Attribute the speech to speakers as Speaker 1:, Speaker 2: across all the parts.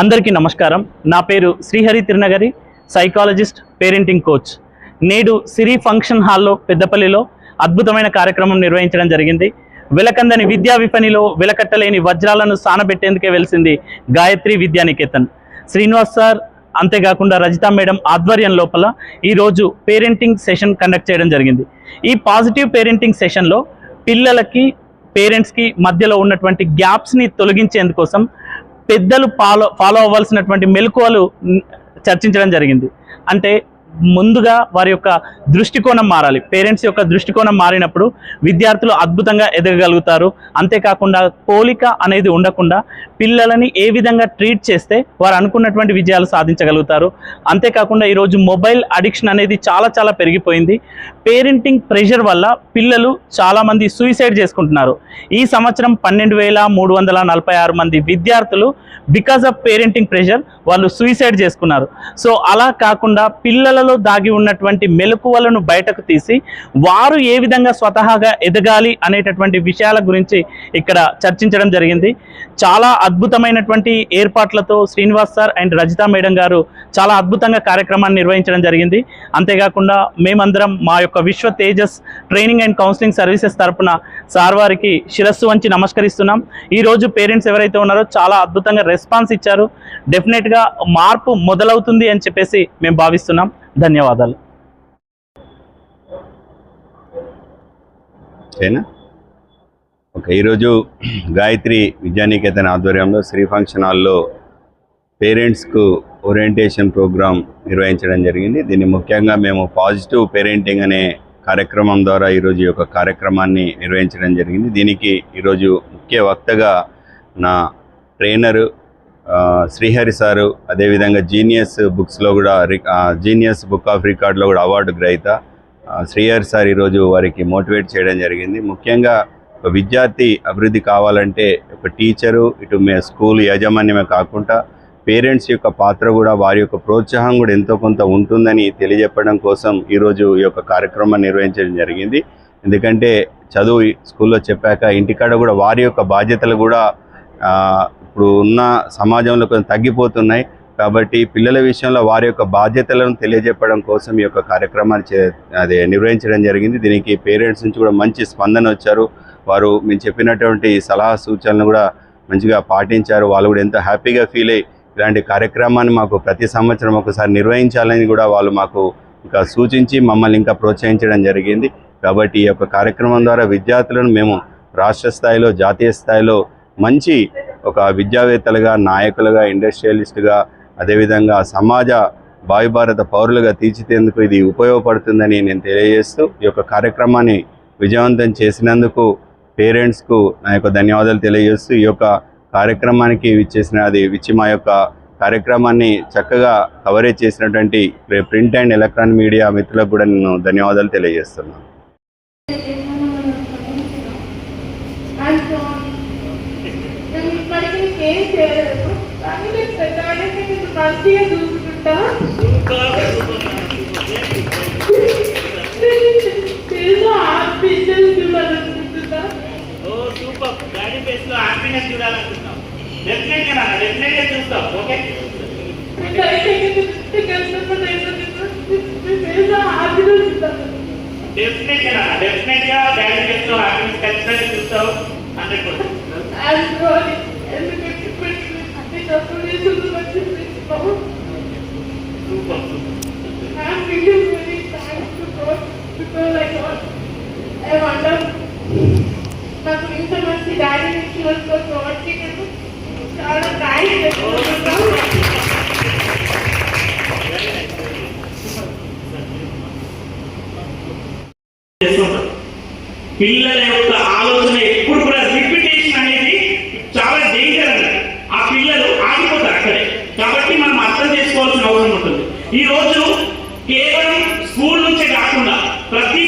Speaker 1: అందరికీ నమస్కారం. నా పేరు Srihari Tirunagari psychologist parenting coach నేడు సిరి ఫంక్షన్ హాల్లో పెద్దపల్లిలో అద్భుతమైన కార్యక్రమం నిర్వహించడం జరిగింది. వెలకందని విద్యా విపణిలో వెలకట్టలేని వజ్రాలను సానబెట్టేందుకే వెలిసింది గాయత్రి విద్యానికేతన్. శ్రీనివాస్ సార్ అంతేకాకుండా రజిత మేడం ఆధ్వర్యం లోపల ఈరోజు పేరెంటింగ్ సెషన్ కండక్ట్ చేయడం జరిగింది. ఈ పాజిటివ్ పేరెంటింగ్ సెషన్లో పిల్లలకి పేరెంట్స్కి మధ్యలో ఉన్నటువంటి గ్యాప్స్ని తొలగించేందుకోసం పెద్దలు ఫాలో ఫాలో అవ్వాల్సినటువంటి మెలకువలు చర్చించడం జరిగింది. అంటే ముందుగా వారి యొక్క దృష్టికోణం మారాలి. పేరెంట్స్ యొక్క దృష్టికోణం మారినప్పుడు విద్యార్థులు అద్భుతంగా ఎదగగలుగుతారు. అంతేకాకుండా పోలిక అనేది ఉండకుండా పిల్లలని ఏ విధంగా ట్రీట్ చేస్తే వారు అనుకున్నటువంటి విజయాలు సాధించగలుగుతారు. అంతేకాకుండా ఈరోజు మొబైల్ అడిక్షన్ అనేది చాలా చాలా పెరిగిపోయింది. పేరెంటింగ్ ప్రెషర్ వల్ల పిల్లలు చాలామంది సూసైడ్ చేసుకుంటున్నారు. ఈ సంవత్సరం పన్నెండు వేల మూడు వందల నలభై ఆరు మంది విద్యార్థులు బికాజ్ ఆఫ్ పేరెంటింగ్ ప్రెషర్ వాళ్ళు సూసైడ్ చేసుకున్నారు. సో అలా కాకుండా పిల్లల పిల్లలలో దాగి ఉన్నటువంటి మెలకువలను బయటకు తీసి వారు ఏ విధంగా స్వతహాగా ఎదగాలి అనేటటువంటి విషయాల గురించి ఇక్కడ చర్చించడం జరిగింది. చాలా అద్భుతమైనటువంటి ఏర్పాట్లతో Srinivas sir and Rajitha madam గారు చాలా అద్భుతంగా కార్యక్రమాన్ని నిర్వహించడం జరిగింది. అంతేకాకుండా మేమందరం మా యొక్క Vishwa Tejas training and counselling services తరపున సార్ వారికి శిరస్సు వంచి నమస్కరిస్తున్నాం. ఈరోజు పేరెంట్స్ ఎవరైతే ఉన్నారో చాలా అద్భుతంగా రెస్పాన్స్ ఇచ్చారు. డెఫినెట్గా మార్పు మొదలవుతుంది అని చెప్పేసి మేము భావిస్తున్నాం. ధన్యవాదాలు.
Speaker 2: ఓకే ఈరోజు గాయత్రి విద్యానికేతన్ ఆధ్వర్యంలో శ్రీ ఫంక్షన్ హాల్లో పేరెంట్స్కు ఓరియంటేషన్ ప్రోగ్రాం నిర్వహించడం జరిగింది. దీన్ని ముఖ్యంగా మేము పాజిటివ్ పేరెంటింగ్ అనే కార్యక్రమం ద్వారా ఈరోజు ఈ యొక్క కార్యక్రమాన్ని నిర్వహించడం జరిగింది. దీనికి ఈరోజు ముఖ్య వక్తగా నా ట్రైనరు శ్రీహరి సారు అదేవిధంగా జీనియస్ బుక్స్లో కూడా జీనియస్ బుక్ ఆఫ్ రికార్డ్లో కూడా అవార్డు గ్రహీత శ్రీహరి సార్ ఈరోజు వారికి మోటివేట్ చేయడం జరిగింది. ముఖ్యంగా ఒక విద్యార్థి అభివృద్ధి కావాలంటే ఒక టీచరు ఇటు మే స్కూల్ యాజమాన్యమే కాకుండా పేరెంట్స్ యొక్క పాత్ర కూడా వారి యొక్క ప్రోత్సాహం కూడా ఎంతో కొంత ఉంటుందని తెలియజెప్పడం కోసం ఈరోజు ఈ యొక్క కార్యక్రమాన్ని నిర్వహించడం జరిగింది. ఎందుకంటే చదువు స్కూల్లో చెప్పాక ఇంటికాడ కూడా వారి యొక్క బాధ్యతలు కూడా ఇప్పుడు ఉన్న సమాజంలో కొంచెం తగ్గిపోతున్నాయి. కాబట్టి పిల్లల విషయంలో వారి యొక్క బాధ్యతలను తెలియజెప్పడం కోసం ఈ యొక్క కార్యక్రమాన్ని చే అదే నిర్వహించడం జరిగింది. దీనికి పేరెంట్స్ నుంచి కూడా మంచి స్పందన వచ్చారు. వారు మేము చెప్పినటువంటి సలహా సూచనలు కూడా మంచిగా పాటించారు. వాళ్ళు కూడా ఎంతో హ్యాపీగా ఫీల్ అయ్యి ఇలాంటి కార్యక్రమాన్ని మాకు ప్రతి సంవత్సరం ఒకసారి నిర్వహించాలని కూడా వాళ్ళు మాకు ఇంకా సూచించి మమ్మల్ని ఇంకా ప్రోత్సహించడం జరిగింది. కాబట్టి ఈ యొక్క కార్యక్రమం ద్వారా విద్యార్థులను మేము రాష్ట్ర స్థాయిలో జాతీయ స్థాయిలో మంచి ఒక విద్యావేత్తలుగా నాయకులుగా ఇండస్ట్రియలిస్టుగా అదేవిధంగా సమాజ భావిభారత పౌరులుగా తీర్చితేందుకు ఇది ఉపయోగపడుతుందని నేను తెలియజేస్తూ ఈ యొక్క కార్యక్రమాన్ని విజయవంతం చేసినందుకు పేరెంట్స్కు నా యొక్క ధన్యవాదాలు తెలియజేస్తూ ఈ యొక్క కార్యక్రమానికి విచ్చేసిన అది విచ్చి మా యొక్క కార్యక్రమాన్ని చక్కగా కవరేజ్ చేసినటువంటి ప్రింట్ అండ్ ఎలక్ట్రానిక్ మీడియా మిత్రులకు కూడా నేను ధన్యవాదాలు తెలియజేస్తున్నాను.
Speaker 3: మేము ఇప్పటికీ ఏం చేయలేదు కానీ నేను పెద్దవాళ్ళకి నేను మంచిగా చూసుకుంటా నేను హ్యాపీగా చూడాలనుకుంటున్నా
Speaker 1: ఓ సూపర్. డాడీ ఫేస్లో హ్యాపీనెస్ చూడాలనుకుంటున్నాం. డెఫినెట్గా డెఫినెట్గా చూస్తాం. ఓకే
Speaker 3: హ్యాపీగా
Speaker 1: డెఫినెట్గా డెఫినెట్గా డాడీ ఫేస్లో హ్యాపీనెస్ ఖచ్చితంగా చూస్తావు hundred percent
Speaker 3: I'm really very thankful to God because I got నాకు ఇంత మంచి డాడీ నుంచి వచ్చినందుకు చాలా థ్యాంక్స్ చెప్పుకుంటున్నాను
Speaker 1: పిల్లల యొక్క ఆలోచన ఎప్పుడు కూడా రిపిటేషన్ అనేది చాలా డేంజర్ అండి. ఆ పిల్లలు ఆగిపోతారు అక్కడే. కాబట్టి మనం అర్థం చేసుకోవాల్సిన అవసరం ఉంటుంది. ఈ రోజు కేవలం స్కూల్ నుంచే కాకుండా ప్రతి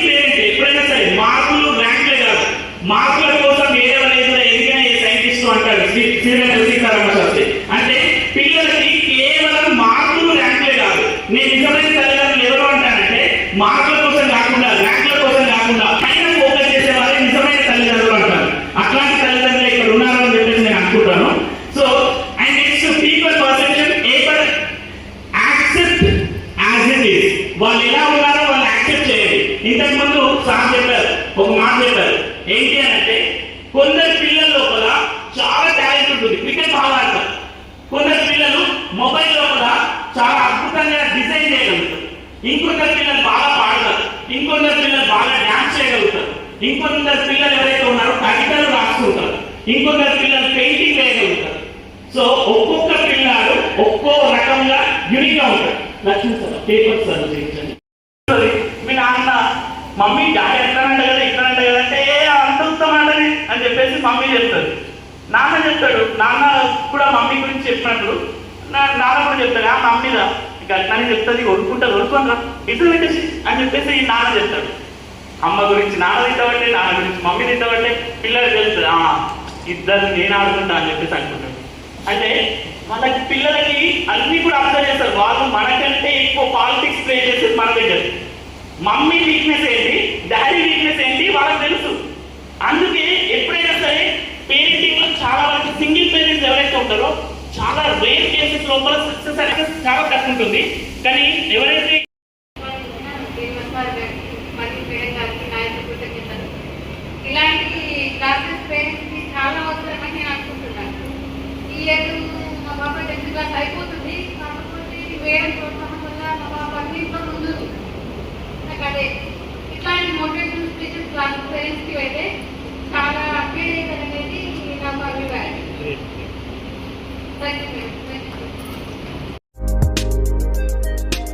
Speaker 1: మార్కుల కోసం కాకుండా ర్యాంకుల కోసం కాకుండా పైన ఫోకస్ చేసే వాళ్ళే నిజమైన తల్లిదండ్రులు అంటారు అట్లాంటి తల్లిదండ్రులు ఇక్కడ ఉన్నారని చెప్పేసి నేను అనుకుంటాను. So and next people perception upper accept as it is వాళ్ళు ఎలా ఉన్నారో వాళ్ళు యాక్సెప్ట్ చేయాలి ఇంతకు ముందు సార్ చెప్పారు ఒక మాట చెప్పారు. ఏంటి అని అంటే కొందరు పిల్లల లోపల చాలా టాలెంట్ ఉంటుంది. క్రికెట్ బాగా ఆడతారు. కొందరు పిల్లలు మొబైల్ లోపల చాలా అద్భుతంగా డిజైన్ చేయగలుగుతారు. ఇంకొందరు పిల్లలు బాగా పాడతారు. ఇంకొందరు పిల్లలు బాగా డ్యాన్స్ చేయగలుగుతారు. ఇంకొందరు పిల్లలు ఎవరైతే ఉన్నారో కవితలు రాసుకుంటారు. ఇంకొందరు పిల్లలు పెయింటింగ్ వేయగలుగుతారు. సో ఒక్కొక్క పిల్లాడు ఒక్కో రకంగా యూనిక్గా ఉంటాడు. లక్ష్మీ సార్ పేపర్ సర్వ్ చేయించండి. మీ నాన్న మమ్మీ డాడీ ఎట్లానంట కదా ఇట్లానంట కదా అంటే ఏ అని చెప్పేసి మమ్మీ చెప్తారు. నాన్న చెప్తాడు నాన్న కూడా మమ్మీ గురించి చెప్పినప్పుడు నా- నాన్న కూడా చెప్తాడు ఆ మమ్మీదా? ఇక అట్లానే చెప్తుంది ఒడుకుంటారు కొడుకుంటారు ఇటు పెట్టేసి అని చెప్పేసి ఈ నాన్న చెప్తాడు. అమ్మ గురించి నాన్న తిట్టబట్టే నాన్న గురించి మమ్మీ తిట్టబట్టే పిల్లలు తెలుస్తుంది. ఆ ఇద్దరు నేను ఆడుకుంటా అని చెప్పేసి అనుకుంటాడు. అంటే వాళ్ళకి పిల్లలకి అన్ని కూడా అర్థం చేస్తారు. వాళ్ళు మనకంటే ఎక్కువ పాలిటిక్స్ ప్లే చేసేది మన దగ్గర. మమ్మీ వీక్నెస్ ఏంటి? డాడీ వీక్నెస్ ఏంటి? వాళ్ళకి తెలుసు. అందుకే ఎప్పుడైనా సరే పేరెంటింగ్లో చాలా వరకు సింగిల్ పేరెంట్స్ ఎవరైతే ఉంటారో చాలా రేర్ కేసెస్ లోపల సక్సెస్ అనేది చాలా తక్కువ ఉంటుంది. కానీ ఎవరైతే
Speaker 4: ఇలాంటి క్లాసెస్ పేరెంట్స్కి చాలా అవసరమని నేను అనుకుంటున్నాను. ఈ ఇయర్ మా పాప టెన్త్ క్లాస్ అయిపోతుంది. కాకపోతే వేరే ప్రోత్సాహం వల్ల మా పాప అన్నింటిలో ముందు నాకు అదే ఇట్లాంటి మోటివేషన్ స్పీచెస్ క్లాస్ పేరెంట్స్ అయితే